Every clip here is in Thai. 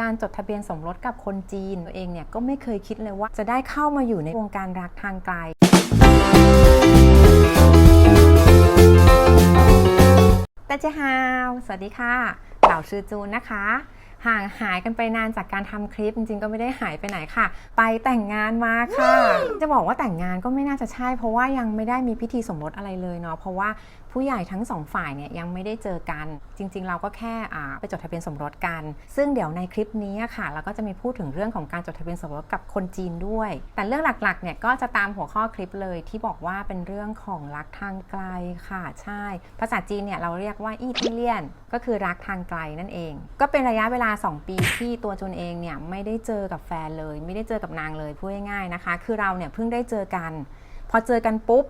การจดทะเบียนสมรสกับคนจีนตัวเองเนี่ยก็ไม่เคยคิดเลยว่าจะได้เข้ามาอยู่ในวงการรักทางไกล แต่เจฮาว สวัสดีค่ะ เหล่าชื่อจูนนะคะห่างหายกันไปนานจากการทำคลิปจริงๆ ก็ไม่ได้หายไปไหนค่ะ ไปแต่งงานมาค่ะ จะบอกว่าแต่งงานก็ไม่น่าจะใช่ เพราะว่ายังไม่ได้มีพิธีสมรสอะไรเลยเนาะเพราะว่า ผู้ใหญ่ทั้งสองฝ่ายเนี่ยยังไม่ได้เจอกัน จริง ๆ เราก็แค่ไปจดทะเบียนสมรสกัน ซึ่งเดี๋ยวในคลิปนี้ค่ะ เราก็จะมีพูดถึงเรื่องของการจดทะเบียนสมรสกับคนจีนด้วย แต่เรื่องหลักๆเนี่ยก็จะตามหัวข้อคลิปเลยที่บอกว่าเป็นเรื่องของรักทางไกลค่ะใช่ ภาษาจีนเนี่ยเราเรียกว่าอีทิเลียน ก็คือรักทางไกลนั่นเอง ก็เป็นระยะเวลา 2 ปีที่ตัวจุนเองเนี่ยไม่ได้เจอกับแฟนเลย ไม่ได้เจอกับนางเลยพูดง่ายๆนะคะ คือเราเนี่ยเพิ่งได้เจอกัน พอเจอกันปุ๊บ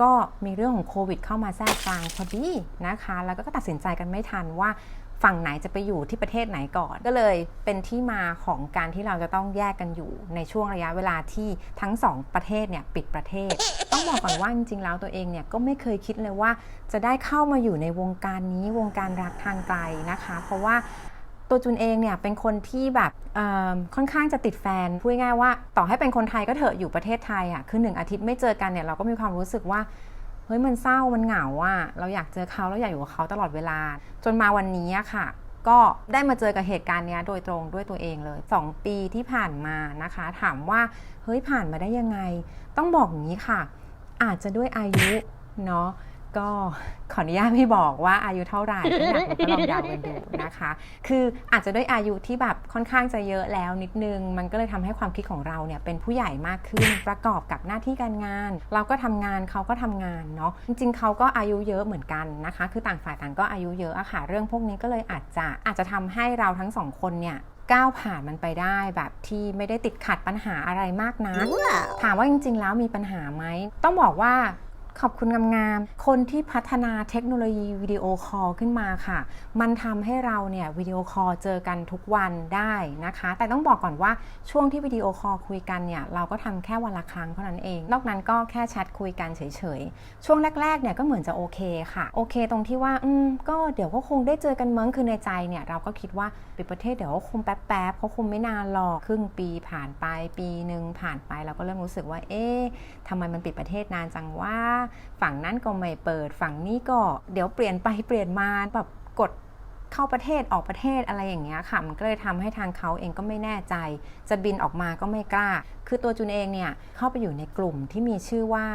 ก็มีเรื่องของโควิดเข้ามาแทรกกลางพอดีนะคะ แล้วก็ตัดสินใจกันไม่ทันว่าฝั่งไหนจะไปอยู่ที่ประเทศไหนก่อน ก็เลยเป็นที่มาของการที่เราจะต้องแยกกันอยู่ในช่วงระยะเวลาที่ทั้งสองประเทศเนี่ยปิดประเทศ ต้องบอกก่อนว่าจริงๆแล้วตัวเองเนี่ยก็ไม่เคยคิดเลยว่าจะได้เข้ามาอยู่ในวงการนี้วงการรักทางไกลนะคะ เพราะว่า ตัวจุนเองเนี่ยเป็นคนที่แบบค่อนข้างจะติดแฟนพูดง่ายว่า ต่อให้เป็นคนไทยก็เถอะอยู่ประเทศไทยอะคือหนึ่งอาทิตย์ไม่เจอกันเนี่ยเราก็มีความรู้สึกว่าเฮ้ยมันเศร้ามันเหงาอะเราอยากเจอเขาเราอยากอยู่กับเขาตลอดเวลา จนมาวันนี้ค่ะ ก็ได้มาเจอกับเหตุการณ์เนี้ยโดยตรงด้วยตัวเองเลย 2 ปีที่ผ่านมานะคะ ถามว่าเฮ้ยผ่านมาได้ยังไง ต้องบอกอย่างนี้ค่ะ อาจจะด้วยอายุเนาะ ก็ขออนุญาตไม่บอกว่าอายุเท่าไหร่ถ้าอยากรู้ก็ลองเดากันดูนะคะ คืออาจจะด้วยอายุที่แบบค่อนข้างจะเยอะแล้วนิดนึง มันก็เลยทำให้ความคิดของเราเนี่ยเป็นผู้ใหญ่มากขึ้นประกอบกับหน้าที่การงาน เราก็ทำงานเขาก็ทำงานเนาะจริงๆเขาก็อายุเยอะเหมือนกันนะคะ คือต่างฝ่ายต่างก็อายุเยอะอะค่ะเรื่องพวกนี้ก็เลยอาจจะอาจจะทำให้เราทั้งสองคนเนี่ยก้าวผ่านมันไปได้แบบที่ไม่ได้ติดขัดปัญหาอะไรมากนักถามว่าจริง ๆ แล้วมีปัญหาไหมต้องบอกว่า ขอบคุณงามๆ คนที่พัฒนาเทคโนโลยีวิดีโอคอลขึ้นมาค่ะ มันทำให้เราเนี่ยวิดีโอคอลเจอกันทุกวันได้นะคะ แต่ต้องบอกก่อนว่าช่วงที่วิดีโอคอลคุยกันเนี่ยเราก็ทำแค่วันละครั้งเท่านั้นเอง นอกนั้นก็แค่แชทคุยกันเฉยๆ ช่วงแรกๆเนี่ยก็เหมือนจะโอเคค่ะ โอเคตรงที่ว่าอืมก็เดี๋ยวก็คงได้เจอกันเมั้งคือในใจเนี่ยเราก็คิดว่าปิดประเทศเดี๋ยวก็คงแป๊บๆเขาคงไม่นานหรอกครึ่งปีผ่านไปปีหนึ่งผ่านไปเราก็เริ่มรู้สึกว่าเอ๊ะทำไมมันปิดประเทศนานจังว่าฝั่งนั้นก็ไม่เปิด ฝั่งนี้ก็เดี๋ยวเปลี่ยนไปเปลี่ยนมาแบบกดเข้าประเทศออกประเทศอะไรอย่างเงี้ยค่ะ มันก็เลยทำให้ทางเขาเองก็ไม่แน่ใจ จะบินออกมาก็ไม่กล้า คือตัวจุนเองเนี่ยเข้าไปอยู่ในกลุ่มที่มีชื่อว่า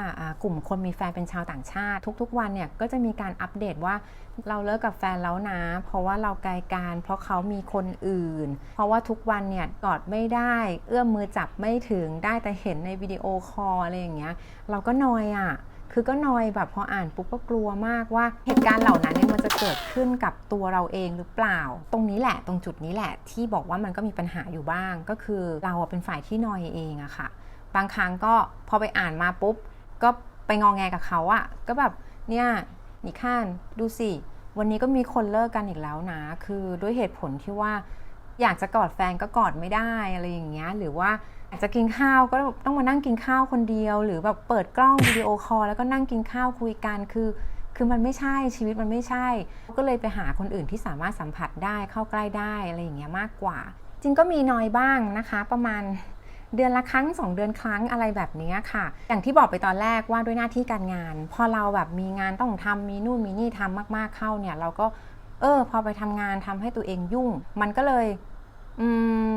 กลุ่มคนมีแฟนเป็นชาวต่างชาติ ทุกๆวันเนี่ยก็จะมีการอัปเดตว่าเราเลิกกับแฟนแล้วนะ เพราะว่าเราไกลกัน เพราะเขามีคนอื่น เพราะว่าทุกวันเนี่ยกอดไม่ได้ เอื้อมมือจับไม่ถึงได้แต่เห็นในวิดีโอคอลอะไรอย่างเงี้ย เราก็นอยอะ คือก็นอยแบบพออ่านปุ๊บก็กลัวมากว่าเหตุการณ์เหล่านั้นเนี่ยมันจะเกิดขึ้นกับตัวเราเองหรือเปล่า ตรงนี้แหละตรงจุดนี้แหละที่บอกว่ามันก็มีปัญหาอยู่บ้าง ก็คือเราเป็นฝ่ายที่นอยเองอะค่ะ บางครั้งก็พอไปอ่านมาปุ๊บก็ไปงองแงกับเขาอะก็แบบเนี่ยนี่ข้านดูสิ วันนี้ก็มีคนเลิกกันอีกแล้วนะ คือด้วยเหตุผลที่ว่าอยากจะกอดแฟนก็กอดไม่ได้อะไรอย่างเงี้ยหรือว่า อยากจะกินข้าวก็ต้องมานั่งกินข้าวคนเดียว หรือแบบเปิดกล้องวิดีโอคอลแล้วก็นั่งกินข้าวคุยกันคือ คือมันไม่ใช่ชีวิตมันไม่ใช่ ก็เลยไปหาคนอื่นที่สามารถสัมผัสได้เข้าใกล้ได้อะไรอย่างเงี้ยมากกว่า จริงก็มีน้อยบ้างนะคะ ประมาณเดือนละครั้ง 2 เดือนครั้งอะไรแบบนี้ค่ะ อย่างที่บอกไปตอนแรกว่าด้วยหน้าที่การงาน พอเราแบบมีงานต้องทำมีนู่นมีนี่ทำมาก ๆเข้าเนี่ย เราก็ เออ พอไปทำงานทำให้ตัวเองยุ่ง มันก็เลย อืม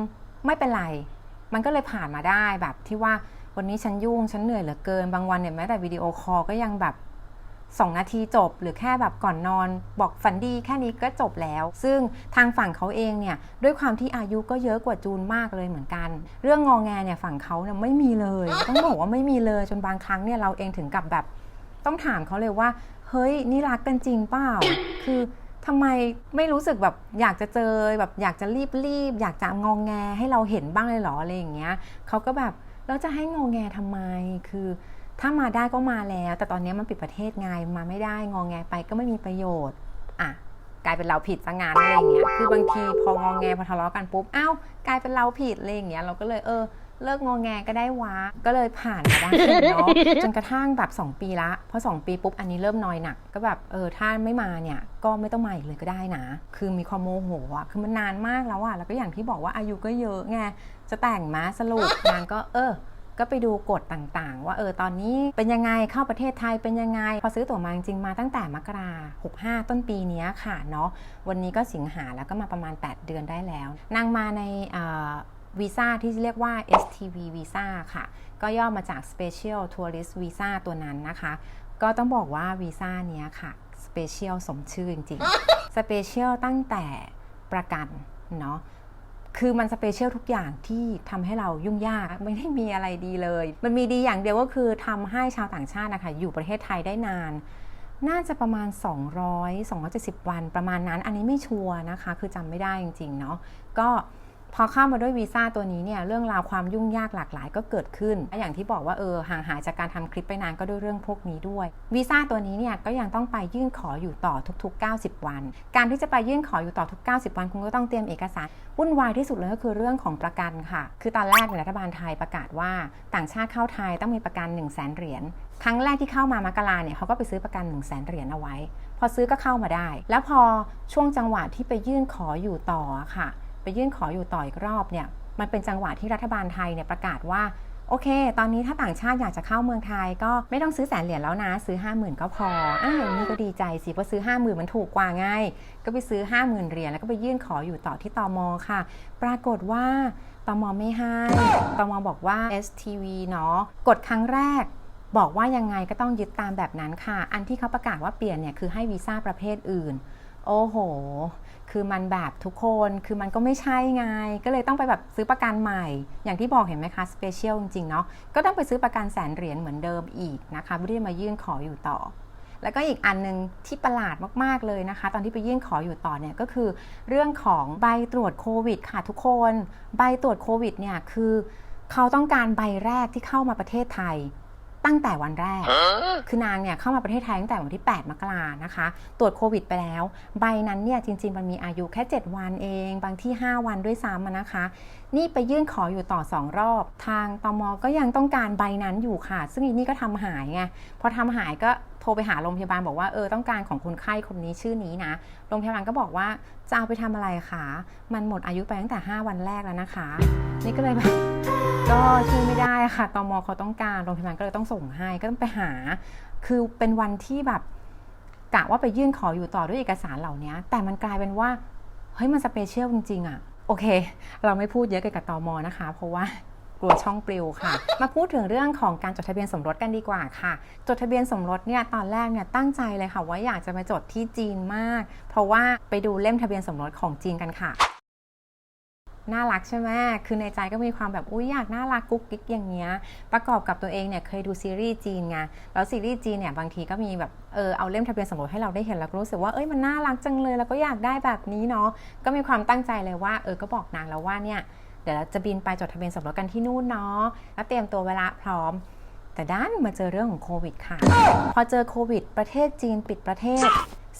ไม่เป็นไร มันก็เลยผ่านมาได้แบบที่ว่าวันนี้ฉันยุ่งฉันเหนื่อยเหลือเกินบางวันเนี่ยแม้แต่วิดีโอคอลก็ยังแบบ2นาทีจบหรือแค่แบบก่อนนอน บอกฝันดีแค่นี้ก็จบแล้ว ซึ่งทางฝั่งเขาเองเนี่ยด้วยความที่อายุก็เยอะกว่าจูนมากเลยเหมือนกัน เรื่องงองแงเนี่ยฝั่งเขาเนี่ยไม่มีเลย ต้องบอกว่าไม่มีเลยจนบางครั้งเนี่ยเราเองถึงกับแบบ ต้องถามเขาเลยว่า เฮ้ยนี่รักกันจริงเปล่า คือ ทำไมไม่รู้สึกแบบอยากจะเจอแบบอยากจะรีบรีบอยากจะงองแงให้เราเห็นบ้างเลยหรออะไรอย่างเงี้ยเขาก็แบบเราจะให้งองแงทำไมคือถ้ามาได้ก็มาแล้ว แต่ตอนนี้มันปิดประเทศไงมาไม่ได้งองแงไปก็ไม่มีประโยชน์อะกลายเป็นเราผิดซะงั้นอะไรอย่างเงี้ยคือบางทีพององแงพอทะเลาะกันปุ๊บอ้าวกลายเป็นเราผิดอะไรอย่างเงี้ยเราก็เลยเออ เลิกงอแงก็ได้วะก็เลยผ่านมาได้เนาะจนกระทั่งแบบ 2 ปีละพอ2ปีปุ๊บอันนี้เริ่มนอยหนัก ก็แบบเออถ้าไม่มาเนี่ยก็ไม่ต้องมาอีกเลยก็ได้นะ คือมีความโมโหอะคือมันนานมากแล้วอะแล้วก็อย่างที่บอกว่าอายุก็เยอะไงจะแต่งมาสรุปนางก็เออก็ไปดูกฎต่างๆ ว่าเออตอนนี้เป็นยังไงเข้าประเทศไทยเป็นยังไง พอซื้อตั๋วมาจริงๆมาตั้งแต่มกราหกห้าต้นปีนี้ค่ะเนาะวันนี้ก็สิงหาแล้วก็มาประมาณ 8 เดือนได้แล้ว นางมาในเอ่อ วีซ่าที่เรียกว่า STV Visa ค่ะ ก็ย่อมาจาก Special Tourist Visa ตัวนั้นนะคะ ก็ต้องบอกว่าวีซ่าเนี้ยค่ะ Special สมชื่อจริงๆ Special ตั้งแต่ประกันเนาะคือมันสเปเชียลทุกอย่างที่ทำให้เรายุ่งยากไม่ได้มีอะไรดีเลย มันมีดีอย่างเดียวก็คือทำให้ชาวต่างชาตินะคะอยู่ประเทศไทยได้นาน น่าจะประมาณ 200 270 วันประมาณนั้น อันนี้ไม่ชัวร์นะคะ คือจำไม่ได้จริง ๆ เนาะก็ พอเข้ามาด้วยวีซ่าตัวนี้เนี่ยเรื่องราวความยุ่งยากหลากหลายก็เกิดขึ้น อย่างที่บอกว่าเออห่างหายจากการทำคลิปไปนานก็ด้วยเรื่องพวกนี้ด้วยวีซ่าตัวนี้เนี่ยก็ยังต้องไปยื่นขออยู่ต่อทุก ๆ 90 วัน การที่จะไปยื่นขออยู่ต่อทุก 90 วันคุณก็ต้องเตรียมเอกสารวุ่นวายที่สุดเลยก็คือเรื่องของประกันค่ะ คือตอนแรกเนี่ยรัฐบาลไทยประกาศว่าต่างชาติเข้าไทยต้องมีประกัน 1 0 0 0 0แสนเหรียญครั้งแรกที่เข้ามามกราเนี่ยเขาก็ไปซื้อประกัน 1 0 0 0 0แสนเหรียญเอาไว้ พอซื้อก็เข้ามาได้ แล้วพอช่วงจังหวะที่ไปยื่นขออยู่ต่อค่ะ ไปยื่นขออยู่ต่ออีกรอบเนี่ยมันเป็นจังหวะที่รัฐบาลไทยเนี่ยประกาศว่าโอเค ตอนนี้ถ้าต่างชาติอยากจะเข้าเมืองไทยก็ไม่ต้องซื้อแสนเหรียญแล้วนะ ซื้อ 5 0,000 ก็พออ้าวนี่ก็ดีใจสิเพราะซื้อ 5 0,000 มันถูกกว่าไง ก็ไปซื้อ 50,000 เหรียญแล้วก็ไปยื่นขออยู่ต่อที่ตมค่ะ ปรากฏว่าตมไม่ให้ตมบอกว่า STV เนาะกดครั้งแรก บอกว่ายังไงก็ต้องยึดตามแบบนั้นค่ะ อันที่เขาประกาศว่าเปลี่ยนเนี่ยคือให้วีซ่าประเภทอื่น โอ้โห คือมันแบบทุกคนคือมันก็ไม่ใช่ไง ก็เลยต้องไปแบบซื้อประกันใหม่ อย่างที่บอกเห็นไหมคะสเปเชียลจริงๆเนาะก็ต้องไปซื้อประกันแสนเหรียญเหมือนเดิมอีกนะคะไม่ได้มายื่นขออยู่ต่อ แล้วก็อีกอันหนึงที่ประหลาดมากๆเลยนะคะ ตอนที่ไปยื่นขออยู่ต่อเนี่ยก็คือ เรื่องของใบตรวจโควิดค่ะทุกคน ใบตรวจโควิดเนี่ยคือเขาต้องการใบแรกที่เข้ามาประเทศไทย ตั้งแต่วันแรก คือนางเนี่ยเข้ามาประเทศไทยตั้งแต่วันที่ 8 มกรานะคะ ตรวจโควิดไปแล้ว ใบนั้นเนี่ยจริง ๆ มันมีอายุแค่ 7 วันเอง บางที่ 5 วันด้วยซ้ำอะนะคะ นี่ไปยื่นขออยู่ต่อ 2 รอบ ทางตมก็ยังต้องการใบนั้นอยู่ค่ะ ซึ่งอีนี่ก็ทำหายไง พอทำหายก็ โทรไปหาโรงพยาบาลบอกว่าเออต้องการของคนไข้คนนี้ชื่อนี้นะ โรงพยาบาลก็บอกว่าจะเอาไปทำอะไรคะ มันหมดอายุไปตั้งแต่ 5 วันแรกแล้วนะคะ นี่ก็เลยแบบก็ช่วยไม่ได้ค่ะตอมอเขาต้องการโรงพยาบาลก็เลยต้องส่งให้ก็ต้องไปหา คือเป็นวันที่แบบกะว่าไปยื่นขออยู่ต่อด้วยเอกสารเหล่านี้แต่มันกลายเป็นว่าเฮ้ยมันสเปเชียลจริงๆอะโอเค เราไม่พูดเยอะเกี่ยวกับตอมอนะคะ เพราะว่า ลัวช่องปลิวค่ะ มาพูดถึงเรื่องของการจดทะเบียนสมรสกันดีกว่าค่ะ จดทะเบียนสมรสเนี่ยตอนแรกเนี่ยตั้งใจเลยค่ะ ว่าอยากจะมาจดที่จีนมาก เพราะว่าไปดูเล่มทะเบียนสมรสของจีนกันค่ะน่ารักใช่ไหม คือในใจก็มีความแบบอุ้ยอยากน่ารักกุ๊กกิ๊กอย่างเงี้ย ประกอบกับตัวเองเนี่ยเคยดูซีรีส์จีนไง แล้วซีรีส์จีนเนี่ยบางทีก็มีแบบเออเอาเล่มทะเบียนสมรสให้เราได้เห็นแล้วก็รู้สึกว่าเอ้ยมันน่ารักจังเลย แล้วก็อยากได้แบบนี้เนาะ ก็มีความตั้งใจเลยว่าเออก็บอกนางแล้วว่าเนี่ย เดี๋ยวเราจะบินไปจดทะเบียนสมรสกันที่นู่นเนาะแล้วเตรียมตัวเวลาพร้อม แต่ด้านมาเจอเรื่องของโควิดค่ะ พอเจอโควิด ประเทศจีนปิดประเทศ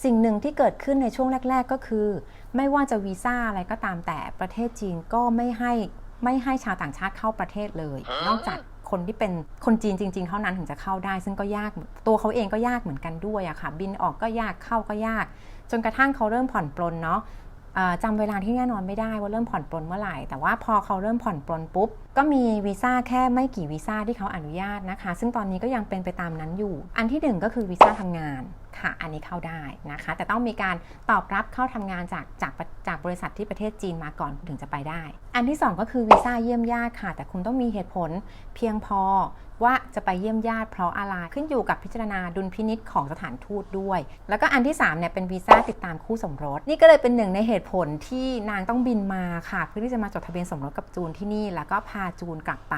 สิ่งหนึ่งที่เกิดขึ้นในช่วงแรก ๆ ก็คือ ไม่ว่าจะวีซ่าอะไรก็ตามแต่ประเทศจีนก็ไม่ให้ไม่ให้ชาวต่างชาติเข้าประเทศเลย นอกจากคนที่เป็นคนจีนจริง ๆ เท่านั้นถึงจะเข้าได้ ซึ่งก็ยากตัวเขาเองก็ยากเหมือนกันด้วยอะค่ะ บินออกก็ยากเข้าก็ยาก จนกระทั่งเขาเริ่มผ่อนปลนเนาะเอ่อ จำเวลาที่แน่นอนไม่ได้ว่าเริ่มผ่อนปลนเมื่อไหร่ แต่ว่าพอเขาเริ่มผ่อนปลนปุ๊บ ก็มีวีซ่าแค่ไม่กี่วีซ่าที่เขาอนุญาตนะคะ ซึ่งตอนนี้ก็ยังเป็นไปตามนั้นอยู่ อันที่หนึ่งก็คือวีซ่าทำงานค่ะ อันนี้เข้าได้นะคะ แต่ต้องมีการตอบรับเข้าทำงานจากจากจากบริษัทที่ประเทศจีนมาก่อนถึงจะไปได้ อันที่สองก็คือวีซ่าเยี่ยมญาติค่ะ แต่คุณต้องมีเหตุผลเพียงพอว่าจะไปเยี่ยมญาติเพราะอะไรขึ้นอยู่กับพิจารณาดุลพินิษของสถานทูตด้วย แล้วก็อันที่3เนี่ยเป็นวีซ่าติดตามคู่สมรส นี่ก็เลยเป็นหนึ่งในเหตุผลที่นางต้องบินมาค่ะ เพื่อที่จะมาจดทะเบียนสมรสกับจูนที่นี่แล้วก็พาจูนกลับไป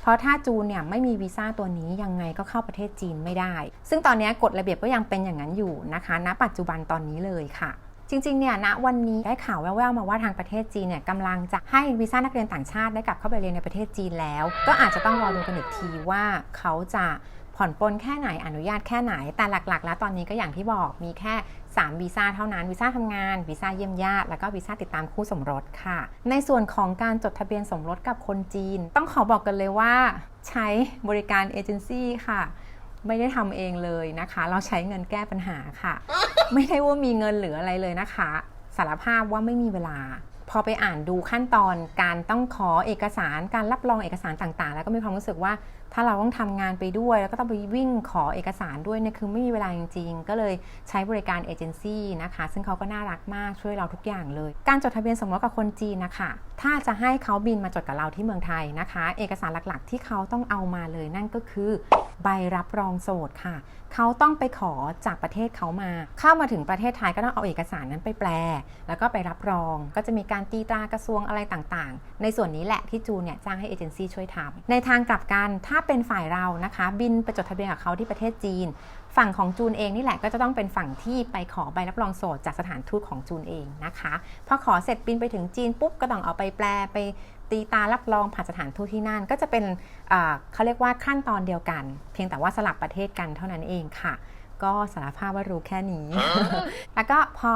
เพราะถ้าจูนเนี่ยไม่มีวีซ่าตัวนี้ยังไงก็เข้าประเทศจีนไม่ได้ ซึ่งตอนนี้กฎระเบียบก็ยังเป็นอย่างนั้นอยู่นะคะ ณ ปัจจุบันตอนนี้เลยค่ะ จริงๆ เนี่ย ณ วันนี้ได้ข่าวแว่วๆ มาว่าทางประเทศจีนเนี่ยกำลังจะให้วีซ่านักเรียนต่างชาติได้กลับเข้าไปเรียนในประเทศจีนแล้ว ก็อาจจะต้องรอดูกันอีกทีว่าเขาจะผ่อนปลนแค่ไหนอนุญาตแค่ไหน แต่หลักๆ แล้วตอนนี้ก็อย่างที่บอกมีแค่ 3 วีซ่าเท่านั้น วีซ่าทำงาน วีซ่าเยี่ยมญาติ แล้วก็วีซ่าติดตามคู่สมรสค่ะ ในส่วนของการจดทะเบียนสมรสกับคนจีน ต้องขอบอกกันเลยว่า ใช้บริการเอเจนซี่ค่ะ ไม่ได้ทำเองเลยนะคะ เราใช้เงินแก้ปัญหาค่ะ ไม่ได้ว่ามีเงินเหลืออะไรเลยนะคะ สารภาพว่าไม่มีเวลา พอไปอ่านดูขั้นตอนการต้องขอเอกสารการรับรองเอกสารต่างๆ แล้วก็มีความรู้สึกว่าถ้าเราต้องทำงานไปด้วย แล้วก็ต้องไปวิ่งขอเอกสารด้วยเนี่ยคือไม่มีเวลาจริงๆ ก็เลยใช้บริการเอเจนซี่นะคะ ซึ่งเขาก็น่ารักมากช่วยเราทุกอย่างเลย การจดทะเบียนสมรสกับคนจีนนะคะถ้าจะให้เขาบินมาจดกับเราที่เมืองไทยนะคะ เอกสารหลักๆ ที่เขาต้องเอามาเลยนั่นก็คือ ใบรับรองโสดค่ะ เขาต้องไปขอจากประเทศเขามา เข้ามาถึงประเทศไทยก็ต้องเอาเอกสารนั้นไปแปล แล้วก็ไปรับรอง ก็จะมีการตีตรากระทรวงอะไรต่างๆ ในส่วนนี้แหละที่จูนเนี่ยจ้างให้เอเจนซี่ช่วยทำในทางกลับกันถ้าเป็นฝ่ายเรานะคะ บินไปจดทะเบียนกับเขาที่ประเทศจีน ฝั่งของจูนเองนี่แหละก็จะต้องเป็นฝั่งที่ไปขอใบรับรองโสดจากสถานทูตของจูนเองนะคะพอขอเสร็จบินไปถึงจีนปุ๊บก็ต้องเอาไปแปลไปตีตารับรองผ่านสถานทูตที่นั่น ก็จะเป็นอ่าเขาเรียกว่าขั้นตอนเดียวกัน เพียงแต่ว่าสลับประเทศกันเท่านั้นเองค่ะ ก็สารภาพว่ารู้แค่นี้ แล้วก็พอ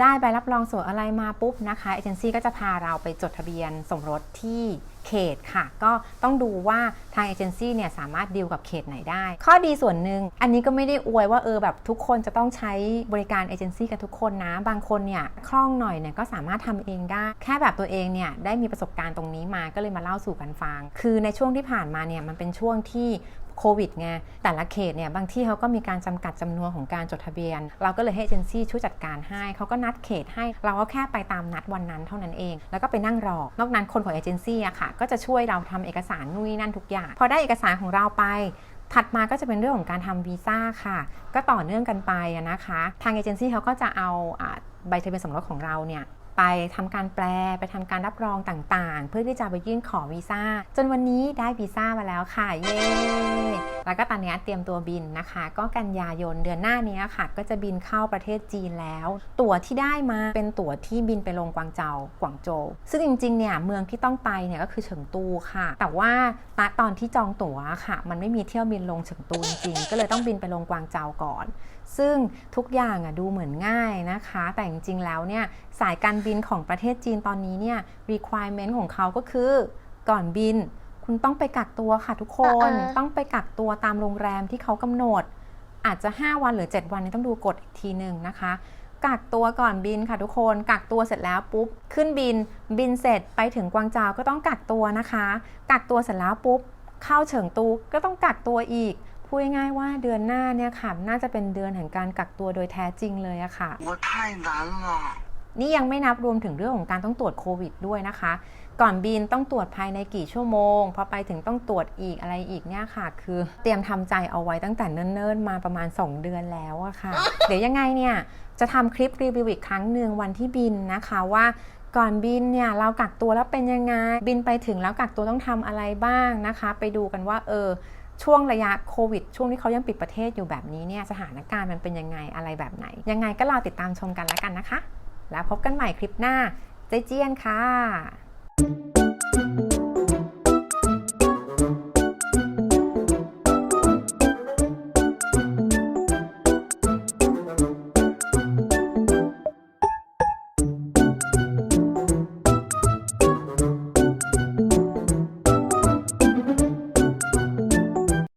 ได้ใบรับรองโสดอะไรมาปุ๊บนะคะเอเจนซี่ก็จะพาเราไปจดทะเบียนสมรสที่ เขตค่ะ ก็ต้องดูว่าทางเอเจนซี่เนี่ยสามารถดีลกับเขตไหนได้ ข้อดีส่วนหนึ่งอันนี้ก็ไม่ได้อวยว่าเออแบบทุกคนจะต้องใช้บริการเอเจนซี่กับทุกคนนะ บางคนเนี่ยคล่องหน่อยเนี่ยก็สามารถทำเองได้ แค่แบบตัวเองเนี่ยได้มีประสบการณ์ตรงนี้มาก็เลยมาเล่าสู่กันฟัง คือในช่วงที่ผ่านมาเนี่ยมันเป็นช่วงที่ โควิดไงแต่ละเขตเนี่ยบางที่เขาก็มีการจำกัดจำนวนของการจดทะเบียน เราก็เลยให้เอเจนซี่ช่วยจัดการให้เขาก็นัดเขตให้เราก็แค่ไปตามนัดวันนั้นเท่านั้นเอง แล้วก็ไปนั่งรอนอกนั้นคนของเอเจนซี่อะค่ะ ก็จะช่วยเราทำเอกสารนู่นนั่นทุกอย่าง พอได้เอกสารของเราไปถัดมาก็จะเป็นเรื่องของการทำวีซ่าค่ะ ก็ต่อเนื่องกันไปนะคะ ทางเอเจนซี่เขาก็จะเอาใบทะเบียนสมรสของเราเนี่ย ไปทำการแปลไปทำการรับรองต่างๆ เพื่อที่จะไปยื่นขอวีซ่า จนวันนี้ได้วีซ่ามาแล้วค่ะ เย้ แล้วก็ตอนนี้เตรียมตัวบินนะคะ ก็กันยายนเดือนหน้านี้ค่ะ ก็จะบินเข้าประเทศจีนแล้ว ตั๋วที่ได้มาเป็นตั๋วที่บินไปลงกวางเจากวางโจวซึ่งจริงๆเนี่ยเมืองที่ต้องไปเนี่ยก็คือเฉิงตูค่ะ แต่ว่าณตอนที่จองตั๋วค่ะ มันไม่มีเที่ยวบินลงเฉิงตูจริงๆก็เลยต้องบินไปลงกวางเจาก่อน ซึ่งทุกอย่างอะดูเหมือนง่ายนะคะ แต่จริงๆแล้วเนี่ยสายการบินของประเทศจีนตอนนี้เนี่ย requirement ของเขาก็คือก่อนบิน คุณต้องไปกักตัวค่ะทุกคนอ่าๆต้องไปกักตัวตามโรงแรมที่เขากำหนด อาจจะ 5 วันหรือ 7 วันนี้ต้องดูกฎอีกทีหนึ่งนะคะกักตัวก่อนบินค่ะทุกคน กักตัวเสร็จแล้วปุ๊บ ขึ้นบิน บินเสร็จไปถึงกวางเจาก็ต้องกักตัวนะคะ กักตัวเสร็จแล้วปุ๊บ เข้าเฉิงตูก็ต้องกักตัวอีก พูดง่ายๆว่าเดือนหน้าเนี่ยค่ะ น่าจะเป็นเดือนแห่งการกักตัวโดยแท้จริงเลยอะค่ะ 我太难了。 นี่ยังไม่นับรวมถึงเรื่องของการต้องตรวจโควิดด้วยนะคะ ก่อนบินต้องตรวจภายในกี่ชั่วโมง พอไปถึงต้องตรวจอีกอะไรอีกเนี่ยค่ะ คือเตรียมทำใจเอาไว้ตั้งแต่เนิ่นๆ มาประมาณ 2 เดือนแล้วอะค่ะ เดี๋ยวยังไงเนี่ย จะทำคลิปรีวิวอีกครั้งหนึ่งวันที่บินนะคะว่า ก่อนบินเนี่ยเรากักตัวแล้วเป็นยังไง บินไปถึงแล้วกักตัวต้องทำอะไรบ้างนะคะ ไปดูกันว่าเออ ช่วงระยะโควิด ช่วงที่เขายังปิดประเทศอยู่แบบนี้เนี่ยสถานการณ์มันเป็นยังไงอะไรแบบไหน ยังไงก็รอติดตามชมกันแล้วกันนะคะ แล้วพบกันใหม่คลิปหน้าเจเจียนค่ะ